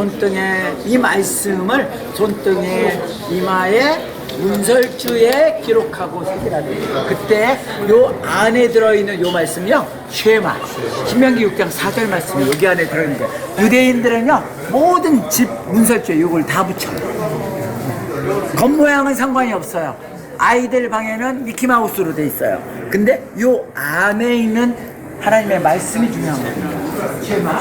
손등에 이 말씀을 손등에 이마에 문설주에 기록하고 새기라는 거예요. 그때 요 안에 들어있는 요 말씀이요 쉐마 신명기 6장 4절 말씀이 여기 안에 들어있는 거예요. 유대인들은요 모든 집 문설주에 요걸 다 붙여요. 겉모양은 상관이 없어요. 아이들 방에는 미키마우스로 돼 있어요. 근데 요 안에 있는 하나님의 말씀이 중요한 겁니다. 쉐마.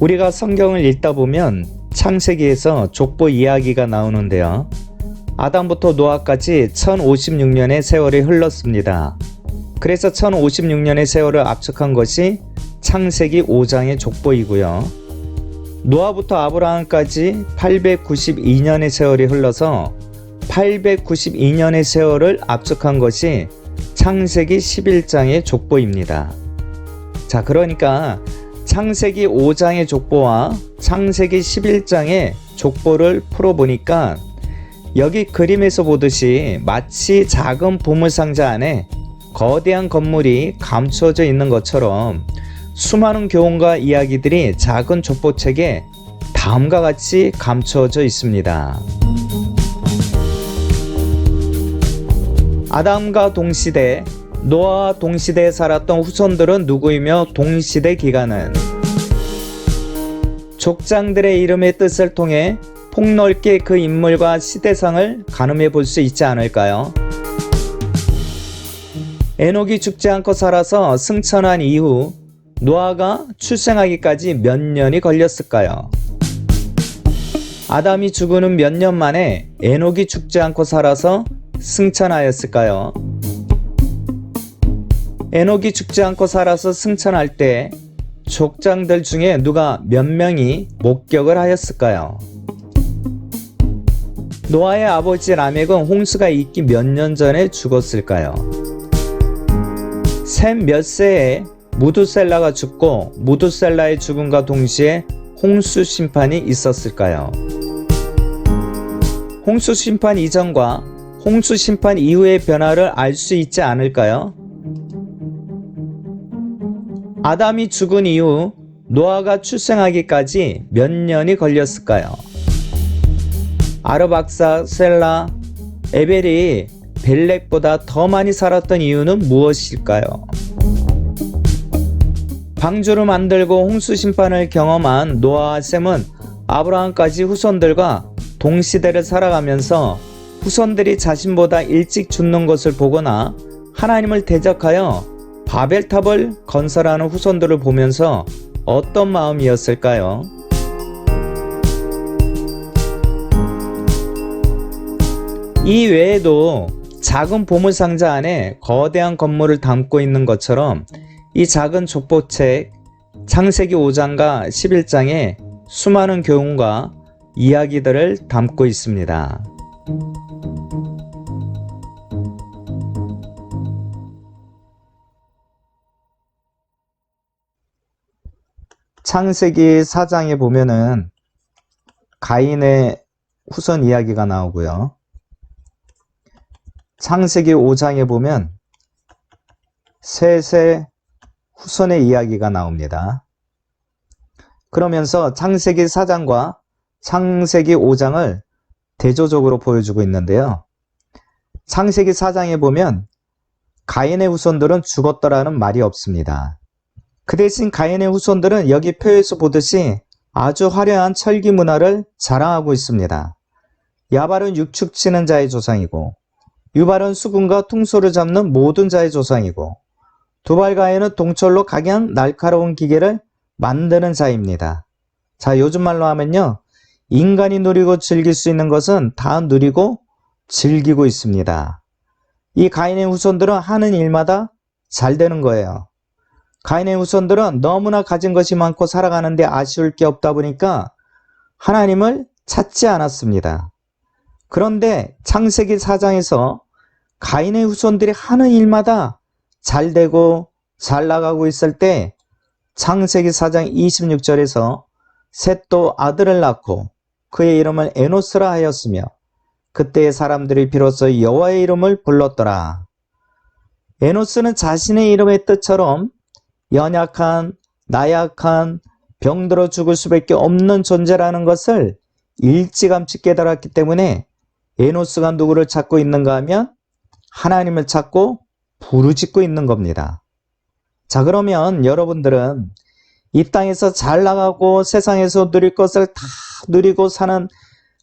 우리가 성경을 읽다 보면 창세기에서 족보 이야기가 나오는데요. 아담부터 노아까지 1056년의 세월이 흘렀습니다. 그래서 1056년의 세월을 압축한 것이 창세기 5장의 족보이고요. 노아부터 아브라함까지 892년의 세월이 흘러서 892년의 세월을 압축한 것이 창세기 11장의 족보입니다. 자, 그러니까 창세기 5장의 족보와 창세기 11장의 족보를 풀어보니까 여기 그림에서 보듯이 마치 작은 보물상자 안에 거대한 건물이 감추어져 있는 것처럼 수많은 교훈과 이야기들이 작은 족보책에 다음과 같이 감추어져 있습니다. 아담과 동시대, 노아와 동시대에 살았던 후손들은 누구이며 동시대 기간은 족장들의 이름의 뜻을 통해 폭넓게 그 인물과 시대상을 가늠해 볼 수 있지 않을까요? 에녹이 죽지 않고 살아서 승천한 이후 노아가 출생하기까지 몇 년이 걸렸을까요? 아담이 죽은 후 몇 년 만에 에녹이 죽지 않고 살아서 승천하였을까요? 에녹이 죽지 않고 살아서 승천할 때 족장들 중에 누가 몇 명이 목격을 하였을까요? 노아의 아버지 라멕은 홍수가 있기 몇 년 전에 죽었을까요? 셈몇 세에 무두셀라가 죽고 무두셀라의 죽음과 동시에 홍수 심판이 있었을까요? 홍수 심판 이전과 홍수 심판 이후의 변화를 알 수 있지 않을까요? 아담이 죽은 이후 노아가 출생하기까지 몇 년이 걸렸을까요? 아르박사, 셀라, 에벨이 벨렉보다 더 많이 살았던 이유는 무엇일까요? 방주를 만들고 홍수 심판을 경험한 노아와 셈은 아브라함까지 후손들과 동시대를 살아가면서 후손들이 자신보다 일찍 죽는 것을 보거나 하나님을 대적하여 바벨탑을 건설하는 후손들을 보면서 어떤 마음이었을까요? 이 외에도 작은 보물상자 안에 거대한 건물을 담고 있는 것처럼 이 작은 족보책 창세기 5장과 11장에 수많은 교훈과 이야기들을 담고 있습니다. 창세기 4장에 보면은 가인의 후손 이야기가 나오고요. 창세기 5장에 보면 셋의 후손의 이야기가 나옵니다. 그러면서 창세기 4장과 창세기 5장을 대조적으로 보여주고 있는데요. 창세기 4장에 보면 가인의 후손들은 죽었더라는 말이 없습니다. 그 대신 가인의 후손들은 여기 표에서 보듯이 아주 화려한 철기 문화를 자랑하고 있습니다. 야발은 육축 치는 자의 조상이고 유발은 수군과 퉁소를 잡는 모든 자의 조상이고 두발가에는 동철로 각양 날카로운 기계를 만드는 자입니다. 자, 요즘 말로 하면요. 인간이 누리고 즐길 수 있는 것은 다 누리고 즐기고 있습니다. 이 가인의 후손들은 하는 일마다 잘 되는 거예요. 가인의 후손들은 너무나 가진 것이 많고 살아가는데 아쉬울 게 없다 보니까 하나님을 찾지 않았습니다. 그런데 창세기 4장에서 가인의 후손들이 하는 일마다 잘 되고 잘 나가고 있을 때 창세기 4장 26절에서 셋도 아들을 낳고 그의 이름을 에노스라 하였으며 그때의 사람들이 비로소 여호와의 이름을 불렀더라. 에노스는 자신의 이름의 뜻처럼 연약한, 나약한, 병들어 죽을 수밖에 없는 존재라는 것을 일찌감치 깨달았기 때문에 에노스가 누구를 찾고 있는가 하면 하나님을 찾고 부르짖고 있는 겁니다. 자, 그러면 여러분들은 이 땅에서 잘 나가고 세상에서 누릴 것을 다 누리고 사는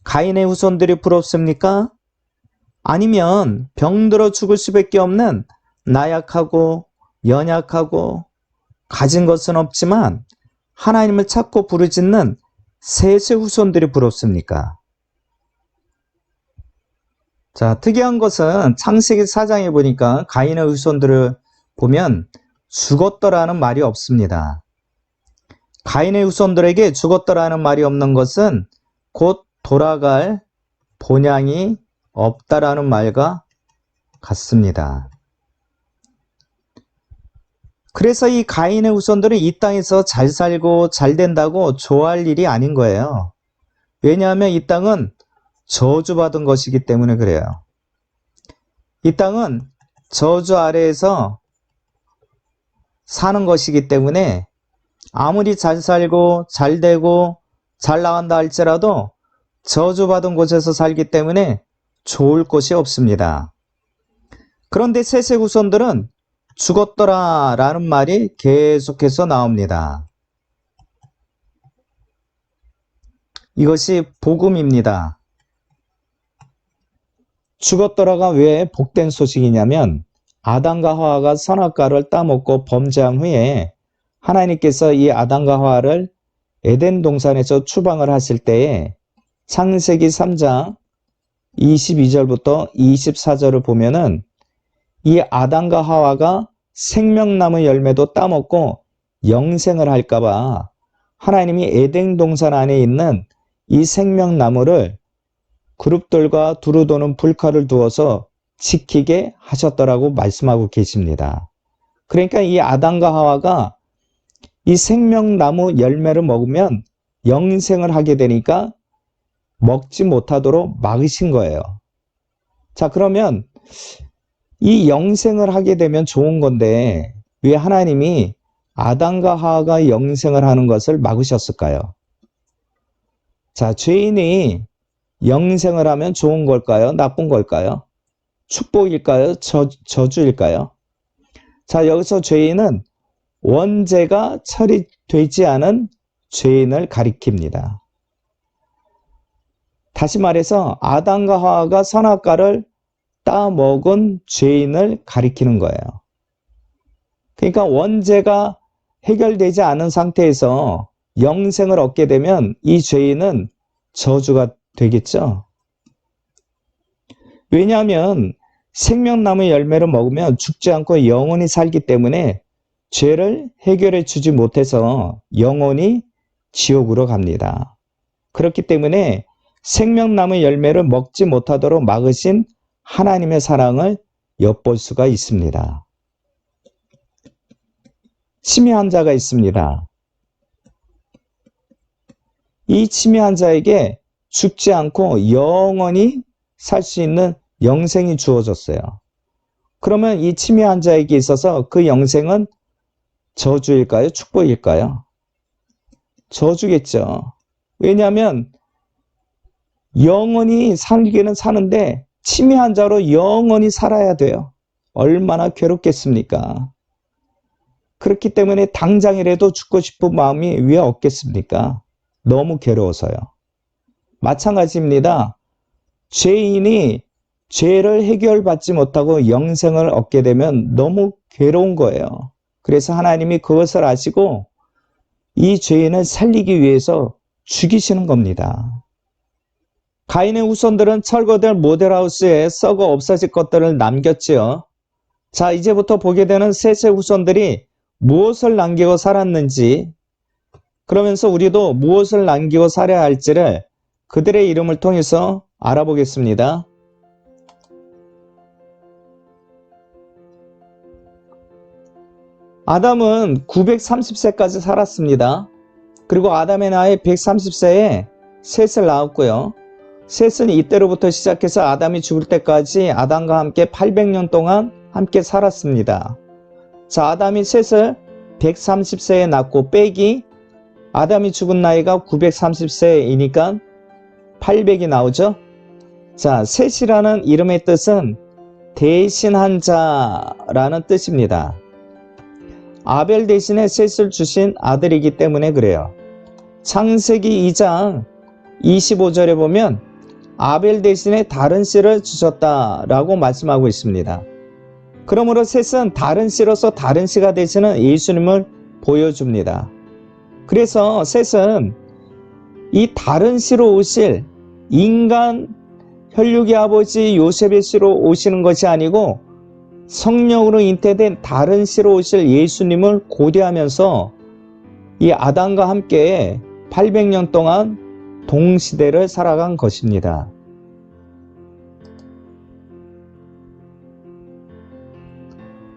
가인의 후손들이 부럽습니까? 아니면 병들어 죽을 수밖에 없는 나약하고 연약하고 가진 것은 없지만 하나님을 찾고 부르짖는 셋의 후손들이 부럽습니까? 자, 특이한 것은 창세기 4장에 보니까 가인의 후손들을 보면 죽었더라는 말이 없습니다. 가인의 후손들에게 죽었더라는 말이 없는 것은 곧 돌아갈 본향이 없다라는 말과 같습니다. 그래서 이 가인의 후손들은 이 땅에서 잘 살고 잘 된다고 좋아할 일이 아닌 거예요. 왜냐하면 이 땅은 저주받은 것이기 때문에 그래요. 이 땅은 저주 아래에서 사는 것이기 때문에 아무리 잘 살고 잘 되고 잘 나간다 할지라도 저주받은 곳에서 살기 때문에 좋을 곳이 없습니다. 그런데 세세 후손들은 죽었더라 라는 말이 계속해서 나옵니다. 이것이 복음입니다. 죽었더라가 왜 복된 소식이냐면 아담과 하와가 선악과를 따먹고 범죄한 후에 하나님께서 이 아담과 하와를 에덴 동산에서 추방을 하실 때에 창세기 3장 22절부터 24절을 보면은 이 아담과 하와가 생명나무 열매도 따먹고 영생을 할까봐 하나님이 에덴 동산 안에 있는 이 생명나무를 그룹들과 두루 도는 불칼을 두어서 지키게 하셨더라고 말씀하고 계십니다. 그러니까 이 아담과 하와가 이 생명나무 열매를 먹으면 영생을 하게 되니까 먹지 못하도록 막으신 거예요. 자, 그러면 이 영생을 하게 되면 좋은 건데 왜 하나님이 아담과 하와가 영생을 하는 것을 막으셨을까요? 자, 죄인이 영생을 하면 좋은 걸까요? 나쁜 걸까요? 축복일까요? 저, 저주일까요? 자, 여기서 죄인은 원죄가 처리되지 않은 죄인을 가리킵니다. 다시 말해서 아담과 하와가 선악과를 따먹은 죄인을 가리키는 거예요. 그러니까 원죄가 해결되지 않은 상태에서 영생을 얻게 되면 이 죄인은 저주가 되겠죠. 왜냐하면 생명나무 열매를 먹으면 죽지 않고 영원히 살기 때문에 죄를 해결해 주지 못해서 영원히 지옥으로 갑니다. 그렇기 때문에 생명나무 열매를 먹지 못하도록 막으신 하나님의 사랑을 엿볼 수가 있습니다. 치매 환자가 있습니다. 이 치매 환자에게 죽지 않고 영원히 살 수 있는 영생이 주어졌어요. 그러면 이 치매 환자에게 있어서 그 영생은 저주일까요? 축복일까요? 저주겠죠. 왜냐하면 영원히 살기는 사는데 치매 환자로 영원히 살아야 돼요. 얼마나 괴롭겠습니까? 그렇기 때문에 당장이라도 죽고 싶은 마음이 왜 없겠습니까? 너무 괴로워서요. 마찬가지입니다. 죄인이 죄를 해결받지 못하고 영생을 얻게 되면 너무 괴로운 거예요. 그래서 하나님이 그것을 아시고 이 죄인을 살리기 위해서 죽이시는 겁니다. 가인의 후손들은 철거될 모델하우스에 썩어 없어질 것들을 남겼지요. 자, 이제부터 보게 되는 셋의 후손들이 무엇을 남기고 살았는지, 그러면서 우리도 무엇을 남기고 살아야 할지를 그들의 이름을 통해서 알아보겠습니다. 아담은 930세까지 살았습니다. 그리고 아담의 나이 130세에 셋을 낳았고요. 셋은 이때로부터 시작해서 아담이 죽을 때까지 아담과 함께 800년 동안 함께 살았습니다. 자, 아담이 셋을 130세에 낳고 빼기 아담이 죽은 나이가 930세이니까 800이 나오죠. 자, 셋이라는 이름의 뜻은 대신한 자라는 뜻입니다. 아벨 대신에 셋을 주신 아들이기 때문에 그래요. 창세기 2장 25절에 보면 아벨 대신에 다른 씨를 주셨다라고 말씀하고 있습니다. 그러므로 셋은 다른 씨로서 다른 씨가 되시는 예수님을 보여줍니다. 그래서 셋은 이 다른 씨로 오실 인간 혈육의 아버지 요셉의 씨로 오시는 것이 아니고 성령으로 잉태된 다른 씨로 오실 예수님을 고대하면서 이 아담과 함께 800년 동안 동시대를 살아간 것입니다.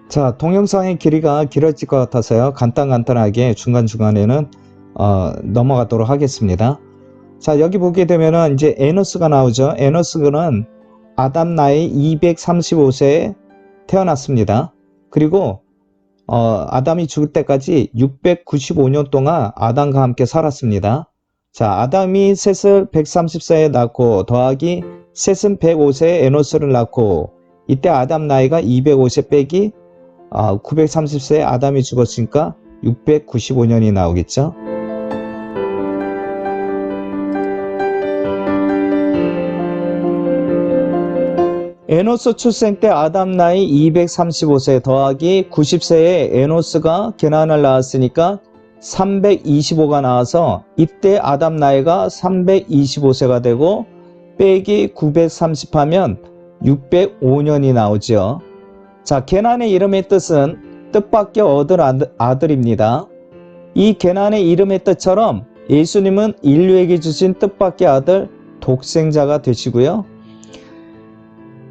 자, 동영상의 길이가 길어질 것 같아서요. 간단간단하게 중간중간에는 어, 넘어가도록 하겠습니다. 자, 여기 보게 되면은 이제 에노스가 나오죠. 에노스는 아담 나이 235세에 태어났습니다. 그리고 어, 아담이 죽을 때까지 695년 동안 아담과 함께 살았습니다. 자, 아담이 셋을 130세에 낳고 더하기 셋은 105세에 에노스를 낳고 이때 아담 나이가 205세 빼기 아, 930세에 아담이 죽었으니까 695년이 나오겠죠. 에노스 출생 때 아담 나이 235세 더하기 90세에 에노스가 게난을 낳았으니까 325가 나와서 이때 아담 나이가 325세가 되고 빼기 930 하면 605년이 나오죠. 자, 게난의 이름의 뜻은 뜻밖의 얻을 아들- 아들입니다. 이 게난의 이름의 뜻처럼 예수님은 인류에게 주신 뜻밖의 아들 독생자가 되시고요.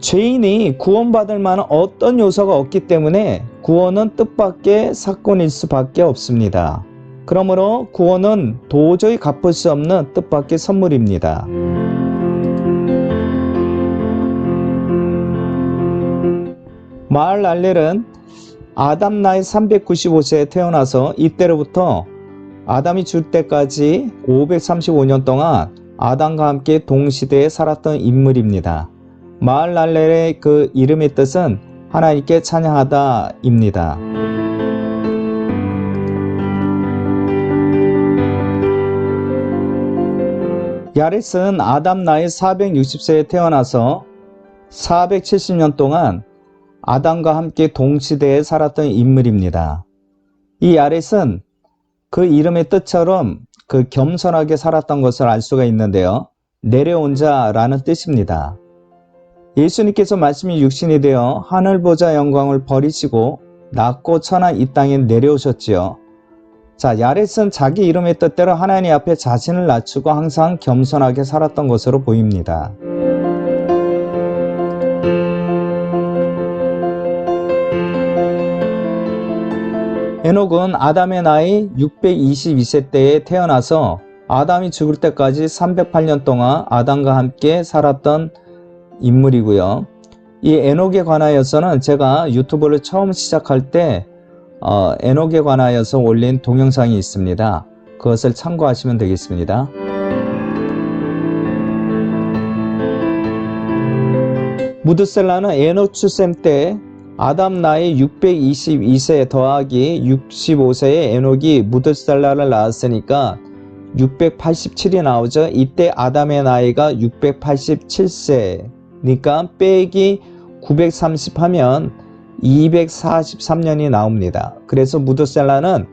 죄인이 구원받을 만한 어떤 요소가 없기 때문에 구원은 뜻밖의 사건일 수밖에 없습니다. 그러므로 구원은 도저히 갚을 수 없는 뜻밖의 선물입니다. 마을 알렐은 아담 나이 395세에 태어나서 이때로부터 아담이 줄 때까지 535년 동안 아담과 함께 동시대에 살았던 인물입니다. 마을 날렐의 그 이름의 뜻은 하나님께 찬양하다입니다. 야렛은 아담 나이 460세에 태어나서 470년 동안 아담과 함께 동시대에 살았던 인물입니다. 이 야렛은 그 이름의 뜻처럼 그 겸손하게 살았던 것을 알 수가 있는데요. 내려온 자라는 뜻입니다. 예수님께서 말씀이 육신이 되어 하늘 보자 영광을 버리시고 낮고 천한 이 땅에 내려오셨지요. 자, 야렛은 자기 이름의 뜻대로 하나님 앞에 자신을 낮추고 항상 겸손하게 살았던 것으로 보입니다. 에녹은 아담의 나이 622세 때에 태어나서 아담이 죽을 때까지 308년 동안 아담과 함께 살았던 인물이고요. 이 에녹에 관하여서는 제가 유튜브를 처음 시작할 때 어, 에녹에 관하여서 올린 동영상이 있습니다. 그것을 참고하시면 되겠습니다. 무드셀라는 에녹 출생 때 아담 나이 622세 더하기 65세의 에녹이 무드셀라를 낳았으니까 687이 나오죠. 이때 아담의 나이가 687세니까 빼기 930 하면 243년이 나옵니다. 그래서 무드셀라는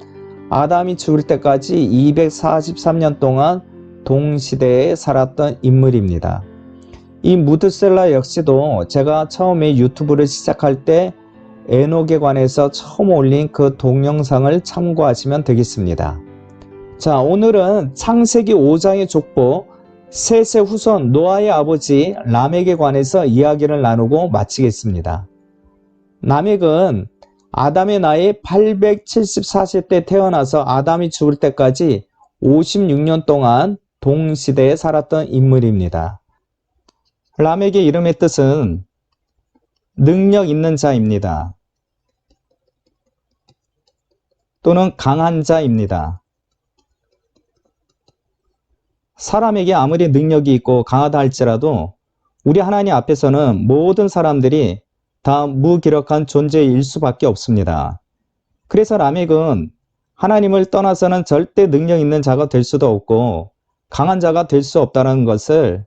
아담이 죽을 때까지 243년 동안 동시대에 살았던 인물입니다. 이 무드셀라 역시도 제가 처음에 유튜브를 시작할 때 에녹에 관해서 처음 올린 그 동영상을 참고하시면 되겠습니다. 자, 오늘은 창세기 5장의 족보 셋의 후손 노아의 아버지 람에게 관해서 이야기를 나누고 마치겠습니다. 라멕은 아담의 나이 874세 때 태어나서 아담이 죽을 때까지 56년 동안 동시대에 살았던 인물입니다. 람에게 이름의 뜻은 능력 있는 자입니다. 또는 강한 자입니다. 사람에게 아무리 능력이 있고 강하다 할지라도 우리 하나님 앞에서는 모든 사람들이 다 무기력한 존재일 수밖에 없습니다. 그래서 라멕은 하나님을 떠나서는 절대 능력 있는 자가 될 수도 없고 강한 자가 될 수 없다는 것을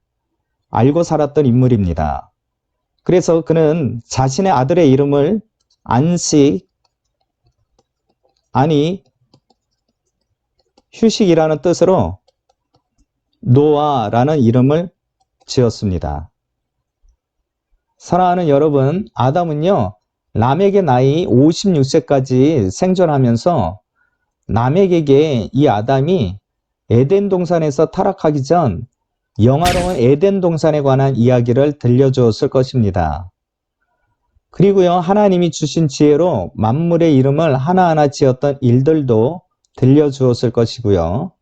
알고 살았던 인물입니다. 그래서 그는 자신의 아들의 이름을 안식, 아니, 휴식이라는 뜻으로 노아라는 이름을 지었습니다. 사랑하는 여러분, 아담은요, 람에게 나이 56세까지 생존하면서 남에게 이 아담이 에덴 동산에서 타락하기 전 영화로운 에덴 동산에 관한 이야기를 들려주었을 것입니다. 그리고요, 하나님이 주신 지혜로 만물의 이름을 하나하나 지었던 일들도 들려주었을 것이고요.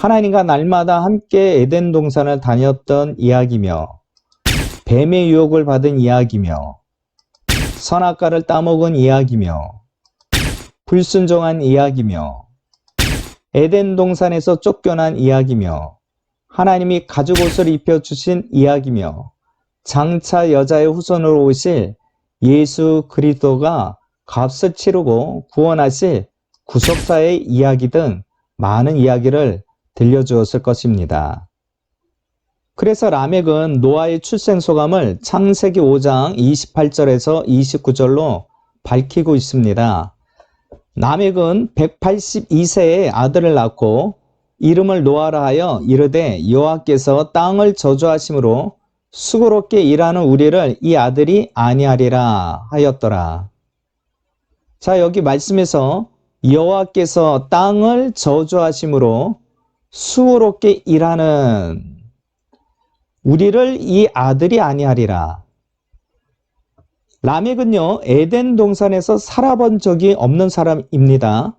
하나님과 날마다 함께 에덴 동산을 다녔던 이야기며 뱀의 유혹을 받은 이야기며 선악과를 따먹은 이야기며 불순종한 이야기며 에덴 동산에서 쫓겨난 이야기며 하나님이 가죽 옷을 입혀 주신 이야기며 장차 여자의 후손으로 오실 예수 그리스도가 값을 치르고 구원하실 구속사의 이야기 등 많은 이야기를 들려주었을 것입니다. 그래서 라멕은 노아의 출생 소감을 창세기 5장 28절에서 29절로 밝히고 있습니다. 라멕은 182세에 아들을 낳고 이름을 노아라 하여 이르되 여호와께서 땅을 저주하심으로 수고롭게 일하는 우리를 이 아들이 아니하리라 하였더라. 자, 여기 말씀에서 여호와께서 땅을 저주하심으로 수고롭게 일하는 우리를 이 아들이 아니하리라. 라멕은요, 에덴 동산에서 살아본 적이 없는 사람입니다.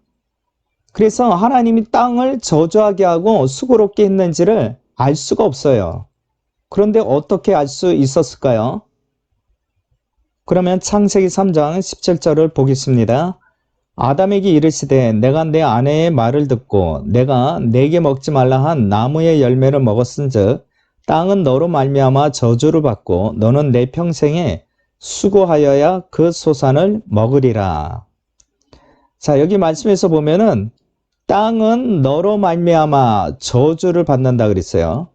그래서 하나님이 땅을 저주하게 하고 수고롭게 했는지를 알 수가 없어요. 그런데 어떻게 알 수 있었을까요? 그러면 창세기 3장 17절을 보겠습니다. 아담에게 이르시되 내가 내 아내의 말을 듣고 내가 내게 먹지 말라 한 나무의 열매를 먹었은즉 땅은 너로 말미암아 저주를 받고 너는 내 평생에 수고하여야 그 소산을 먹으리라. 자, 여기 말씀에서 보면은 땅은 너로 말미암아 저주를 받는다 그랬어요.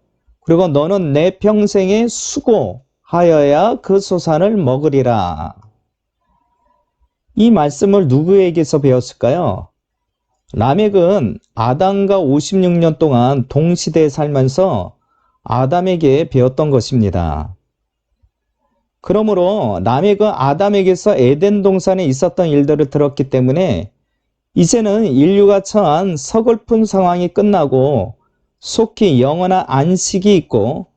그리고 너는 내 평생에 수고하여야 그 소산을 먹으리라. 이 말씀을 누구에게서 배웠을까요? 라멕은 아담과 56년 동안 동시대에 살면서 아담에게 배웠던 것입니다. 그러므로 라멕은 아담에게서 에덴 동산에 있었던 일들을 들었기 때문에 이제는 인류가 처한 서글픈 상황이 끝나고 속히 영원한 안식이 있고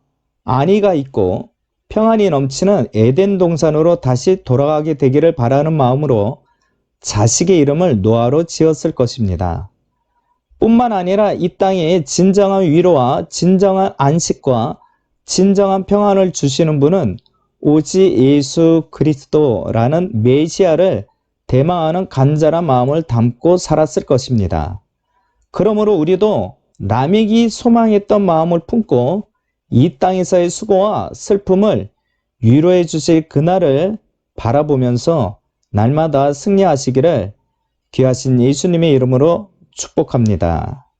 안위가 있고 평안이 넘치는 에덴 동산으로 다시 돌아가게 되기를 바라는 마음으로 자식의 이름을 노아로 지었을 것입니다. 뿐만 아니라 이 땅에 진정한 위로와 진정한 안식과 진정한 평안을 주시는 분은 오직 예수 그리스도라는 메시아를 대망하는 간절한 마음을 담고 살았을 것입니다. 그러므로 우리도 남에게 소망했던 마음을 품고 이 땅에서의 수고와 슬픔을 위로해 주실 그날을 바라보면서 날마다 승리하시기를 귀하신 예수님의 이름으로 축복합니다.